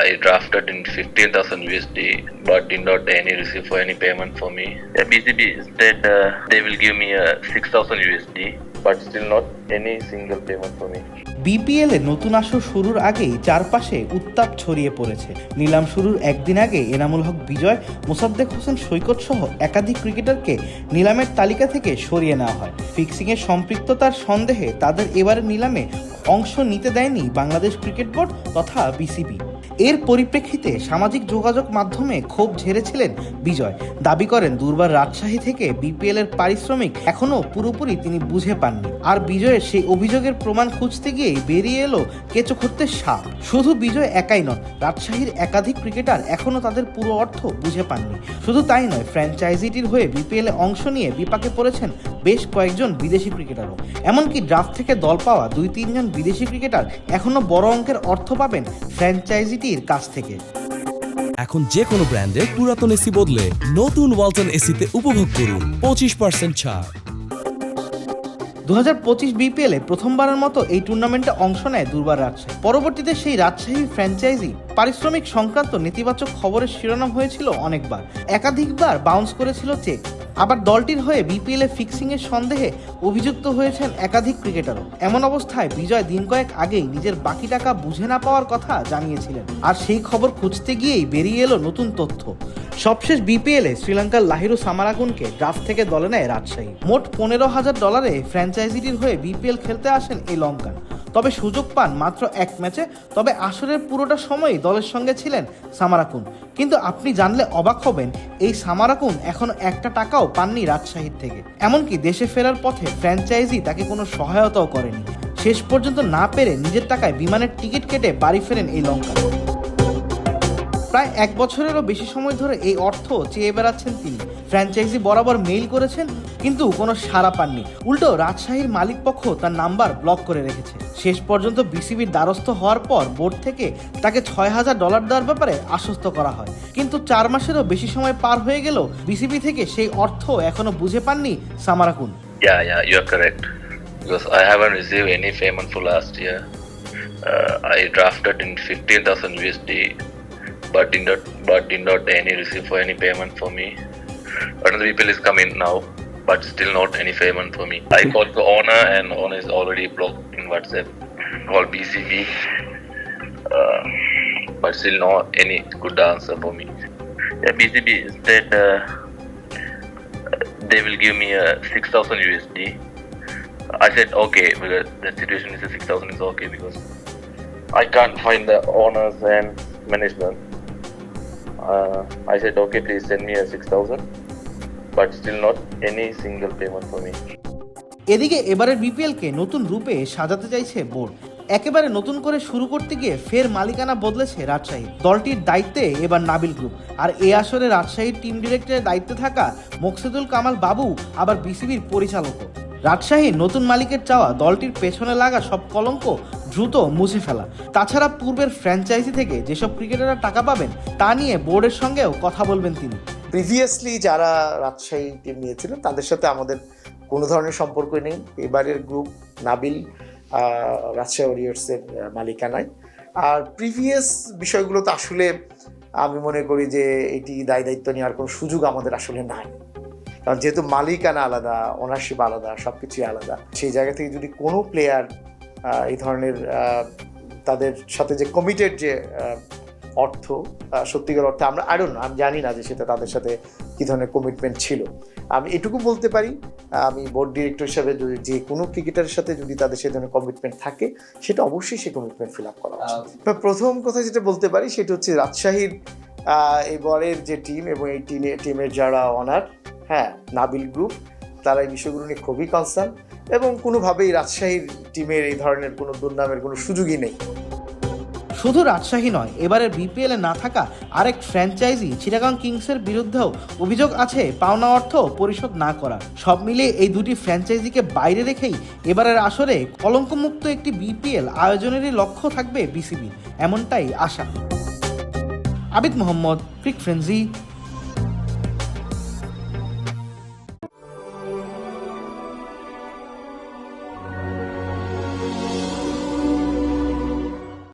I drafted in 15,000 USD, but did not any receive for any payment for me. Yeah, BCB said uh, they will give me uh, 6,000 USD, but still not any single payment for me. BPL এ নতুন আসর শুরুর আগেই চারপাশে উত্তাপ ছড়িয়ে পড়েছে নিলাম শুরুর একদিন আগে এনামুল হক বিজয় মোসাদ্দেক হোসেন সৈকত সহ একাধিক ক্রিকেটারকে নিলামের তালিকা থেকে সরিয়ে নেওয়া হয় ফিক্সিংয়ে সম্পৃক্ততার সন্দেহে তাদের এবারের নিলামে অংশ নিতে দেয়নি বাংলাদেশ ক্রিকেট বোর্ড তথা বিসিবি এর পরিপ্রেক্ষিতে সামাজিক যোগাযোগ মাধ্যমে ক্ষোভ ঝেড়েছিলেন বিজয়। দাবি করেন, দুর্বার রাজশাহী থেকে বিপিএল এর পারিশ্রমিক এখনও পুরোপুরি তিনি বুঝে পাননি। আর বিজয়ের সেই অভিযোগের প্রমাণ খুঁজতে গিয়েই বেরিয়ে এলো কেঁচো খুঁড়তে সাপ। শুধু বিজয় একাই নন, রাজশাহীর একাধিক ক্রিকেটার এখনও তাদের পুরো অর্থ বুঝে পাননি। শুধু তাই নয়, ফ্র্যাঞ্চাইজিটির হয়ে বিপিএল এ অংশ নিয়ে বিপাকে পড়েছেন বেশ কয়েকজন বিদেশি ক্রিকেটারও। এমনকি ড্রাফট থেকে দল পাওয়া দুই তিনজন বিদেশি ক্রিকেটার এখনও বড় অঙ্কের অর্থ পাবেন ফ্র্যাঞ্চাইজিটির কাছ থেকে। এখন যে কোনো ব্র্যান্ডের পুরাতন এসি বদলে নতুন ওয়ালটন এসিতে উপভোগ করুন পঁচিশ পার্সেন্ট ছাড়। দু হাজার পঁচিশ বিপিএলে প্রথমবারের মতো এই টুর্নামেন্টে অংশ নেয় দুর্বার রাজশাহী। পরবর্তীতে সেই রাজশাহী ফ্র্যাঞ্চাইজি পারিশ্রমিক সংক্রান্ত নেতিবাচক খবরের শিরোনাম হয়েছিল অনেকবার। একাধিকবার বাউন্স করেছিল চেক। আবার দলটির হয়ে বিপিএল এ ফিক্সিং এর সন্দেহে অভিযুক্ত হয়েছেন একাধিক ক্রিকেটারও। এমন অবস্থায় বিজয় দিন কয়েক আগেই নিজের বাকি টাকা বুঝে না পাওয়ার কথা জানিয়েছিলেন। আর সেই খবর খুঁজতে গিয়েই বেরিয়ে এলো নতুন তথ্য। সবশেষ বিপিএল শ্রীলঙ্কার লাহিরু সামারাগুনকে ড্রাফট থেকে দলে নেয় রাজশাহী। মোট পনেরো হাজার ডলারে ফ্র্যাঞ্চাইজিটির হয়ে বিপিএল খেলতে আসেন এই লঙ্কান। তবে সুযোগ পান মাত্র এক ম্যাচে, তবে আসরের পুরোটা সময়ই দলের সঙ্গে ছিলেন সামারাকুন কিন্তু আপনি জানলে অবাক হবেন, এই সামারাকুন এখনও একটা টাকাও পাননি রাজশাহীর থেকে। এমনকি দেশে ফেরার পথে ফ্র্যাঞ্চাইজি তাকে কোনো সহায়তাও করেনি। শেষ পর্যন্ত না পেরে নিজের টাকায় বিমানের টিকিট কেটে বাড়ি ফেরেন এই লঙ্কা প্রায় এক বছরেরও বেশি সময় ধরে এই অর্থ চেয়ে বেড়াচ্ছেন তিনি। ফ্র্যাঞ্চাইজি বরাবর মেইল করেছেন কিন্তু কোনো সাড়া পাননি। উল্টো রাজশাহীর মালিক পক্ষ তার নাম্বার ব্লক করে রেখেছে। শেষ পর্যন্ত বিসিবির দ্বারস্থ হওয়ার পর বোর্ড থেকে তাকে ছয় হাজার ডলার দেওয়ার ব্যাপারে আশ্বস্ত করা হয়। কিন্তু চার মাসেরও বেশি সময় পার হয়ে গেল বিসিবি থেকে সেই অর্থ এখনও বুঝে পাননি Samarakoon. Because I haven't received any payment for last year. Uh, I drafted in 15,000 USD, but did not, but did not any receive for any payment for me. Another people is coming now, but still not any payment for me. I called the owner, and owner is already blocked in WhatsApp. Called BCB, uh, but still not any good answer for me. Yeah, BCB said. Uh, they will give me a 6000 USD. I said okay because the situation is a 6000 is okay because I can't find the owners and management. Uh, I said okay please send me a 6000 but still not any single payment for me. এদিকে এবারের বিপিএলকে নতুন রূপে সাজাতে চাইছে board. একেবারে নতুন করে শুরু করতে গিয়ে ফের মালিকানা বদলেছে রাজশাহী। দলটির দায়িত্বে এবার নাবিল গ্রুপ। আর এ আসরে রাজশাহীর টিম ডিরেক্টরের দায়িত্বে থাকা মোকসেদুল কামাল বাবু আবার বিসিবির পরিচালকও রাজশাহীর নতুন মালিকের চাওয়া দলটির পেছনে লাগা সব কলঙ্ক দ্রুত মুছে ফেলা। তাছাড়া পূর্বের ফ্র্যাঞ্চাইজি থেকে যেসব ক্রিকেটাররা টাকা পাবেন তা নিয়ে বোর্ডের সঙ্গেও কথা বলবেন তিনি। প্রিভিয়াসলি যারা রাজশাহী টিম নিয়েছিলেন তাদের সাথে আমাদের কোনো ধরনের সম্পর্ক নেই। এবারের গ্রুপ নাবিল রাজশাহী ওরিয়ার্সের আহ, মালিকানায়। আর প্রিভিয়াস বিষয়গুলো তো আসলে আমি মনে করি যে এটি দায় দায়িত্ব নেওয়ার কোনো সুযোগ আমাদের আসলে নাই। কারণ যেহেতু মালিকানা আলাদা ওনারশিপ আলাদা সব কিছুই আলাদা সেই জায়গা থেকে যদি কোনো প্লেয়ার এই ধরনের তাদের সাথে যে কমিটেড যে অর্থ সত্যিকার অর্থে আমরা আরও না আমি জানি না যে সেটা তাদের সাথে কী ধরনের কমিটমেন্ট ছিল। আমি এটুকু বলতে পারি আমি বোর্ড ডিরেক্টর হিসাবে যদি যে কোনো ক্রিকেটারের সাথে যদি তাদের সে ধরনের কমিটমেন্ট থাকে সেটা অবশ্যই সেই কমিটমেন্ট ফিল আপ করা উচিত। প্রথম কথা যেটা বলতে পারি সেটা হচ্ছে রাজশাহীর এবারের যে টিম এবং এই টিমে টিমের যারা অনার হ্যাঁ নাবিল গ্রুপ তারা এই বিষয়গুলো নিয়ে খুবই কনসার্ন এবং কোনোভাবেই রাজশাহীর টিমের এই ধরনের কোনো দুর্নামের কোনো সুযোগই নেই। শুধু রাজশাহী নয় এবারের বিপিএলে না থাকা আরেক ফ্র্যাঞ্চাইজি চিটাগাং কিংসের বিরুদ্ধেও অভিযোগ আছে পাওনা অর্থ পরিশোধ না করা সব মিলিয়ে এই দুটি ফ্র্যাঞ্চাইজিকে বাইরে রেখেই এবারের আসরে কলঙ্কমুক্ত একটি বিপিএল আয়োজনেরই লক্ষ্য থাকবে বিসিবি এমনটাই আশা। আবিদ মোহাম্মদ ক্রিক ফ্রেন্সি